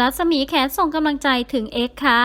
รัศมีแขส่งกำลังใจถึงเอ็กค่ะ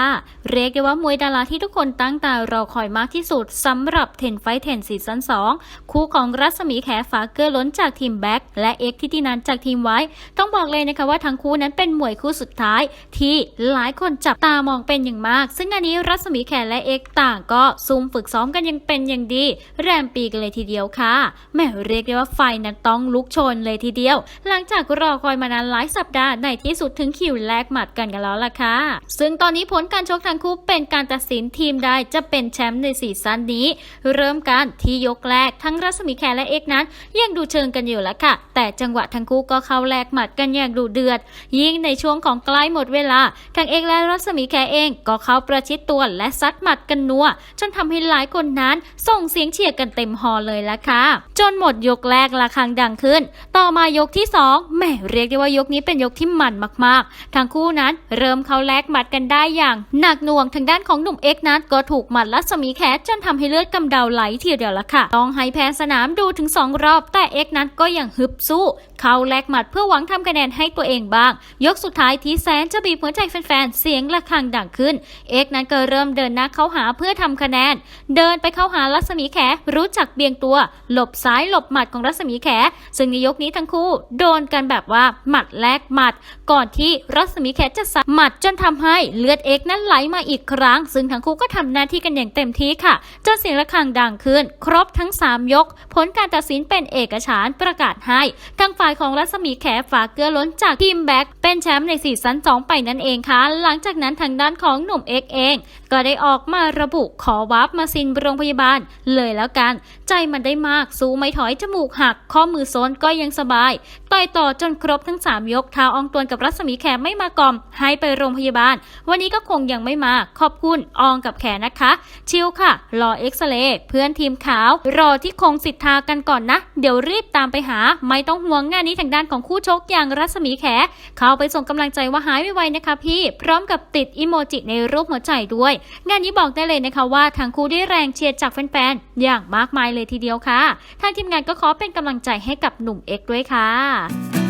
เรียกได้ว่ามวยดาราที่ทุกคนตั้งตารอคอยมากที่สุดสำหรับเทนไฟเทนซีซั่น2 คู่ของรัศมีแขฝาเกอร์ล้นจากทีมแบ็กและเอ็กทิตินันจากทีมไว้ ต้องบอกเลยนะคะว่าทั้งคู่นั้นเป็นมวยคู่สุดท้าย ที่หลายคนจับตามองเป็นอย่างมาก ซึ่งอันนี้รัศมีแขและเอ็กต่างก็ซุ่มฝึกซ้อมกันยังเป็นอย่างดี แรมปีกันเลยทีเดียวค่ะแม่เรียกได้ว่าไฟนั้นต้องลุกโชนเลยทีเดียว หลังจากรอคอยมานานหลายสัปดาห์ในที่สุดถึงคิวแลกหมัดกันกันแล้วล่ะค่ะ ซึ่งตอนนี้ผลการชกทั้งคู่เป็นการตัดสินทีมใดจะเป็นแชมป์ในซีซั่นนี้ เริ่มกันที่ยกแรกทั้งรัศมีแขและเอกนั้น ยังดูเชิงกันอยู่ล้วค่ะ แต่จังหวะทั้งคู่ก็เข้าแลกหมัดกันอย่างดูเดือด ยิ่งในช่วงของใกล้หมดเวลาทั้งเอกและรัศมีแขเองก็เข้าประชิดตัวและซัดหมัดกันนัวจนทำให้หลายคนนั้นส่งเสียงเชียร์กันเต็มฮอลเลยละค่ะ จนหมดยกแรกระฆังดังขึ้น ต่อมายกที่สองแหมเรียกได้ว่ายกนี้เป็นยกที่มันมากๆทั้งคู่นั้น เริ่มเข้าแลกหมัดกันได้อย่าง หนักหน่วงทางด้านของหนุ่มเอกนั้นก็ถูกหมัดรัศมีแขจนทำให้เลือดกำเดาไหลทีเดียวละค่ะ ต้องให้แพ้สนามดูถึง 2 รอบ แต่เอกนั้นก็ยังฮึบสู้ เข้าแลกหมัดเพื่อหวังทำคะแนนให้ตัวเองบ้าง ยกสุดท้ายที่แสนจะบีบหัวใจแฟนๆเสียงระฆังดังขึ้น เอกนั้นก็เริ่มเดินหน้าเข้าหาเพื่อทำคะแนน เดินไปเข้าหารัศมีแขรู้จักเบี่ยงตัว หลบซ้ายหลบหมัดของรัศมีแขซึ่งในยกนี้ทั้งคู่ โดนกันแบบว่าหมัดแลกหมัด ก่อนที่รัศมีแขจะสัดหมัดจนทำให้เลือดเอกนั้นไหลมาอีกครั้ง ซึ่งทั้งคู่ก็ทำหน้าที่กันอย่างเต็มที่ค่ะจนเสียงระฆังดังขึ้น ครบทั้ง 3 ยก ผลการตัดสินเป็นเอกฉันประกาศให้ทางฝ่ายของรัศมีแขฝากเกลือล้นจากทีมแบ็กเป็นแชมป์ในซีซั่น2ไปนั่นเองค่ะ หลังจากนั้นทางด้านของหนุ่มเอกเองก็ได้ออกมาระบุขอวับมาซินโรงพยาบาล เลยแล้วกัน ใจมันได้มากสู้ไม่ถอยจมูกหัก ข้อมือโซนก็ยังสบายต่อยต่อจนครบทั้ง 3 ยกท้าอองตวนกับรัศมีแขไม่มากล่อม ให้ไปโรงพยาบาล วันนี้ก็คงยังไม่มา ขอบคุณอองกับแขนะคะ ชิลค่ะ รอเอ็กซเรย์เพื่อนทีมขาว รอที่คงสิทธากันก่อนนะ เดี๋ยวรีบตามไปหา ไม่ต้องห่วงงานนี้ทางด้านของคู่ชกอย่างรัศมีแข เข้าไปส่งกำลังใจว่าหายไวๆนะคะ พี่ พร้อมกับติดอิโมจิในรูปหัวใจด้วยงานนี้บอกได้เลยนะคะว่าทั้งคู่ได้แรงเชียร์จากแฟนๆ อย่างมากมายเลยทีเดียวค่ะ ทางทีมงานก็ขอเป็นกำลังใจให้กับหนุ่มเอ็กด้วยค่ะ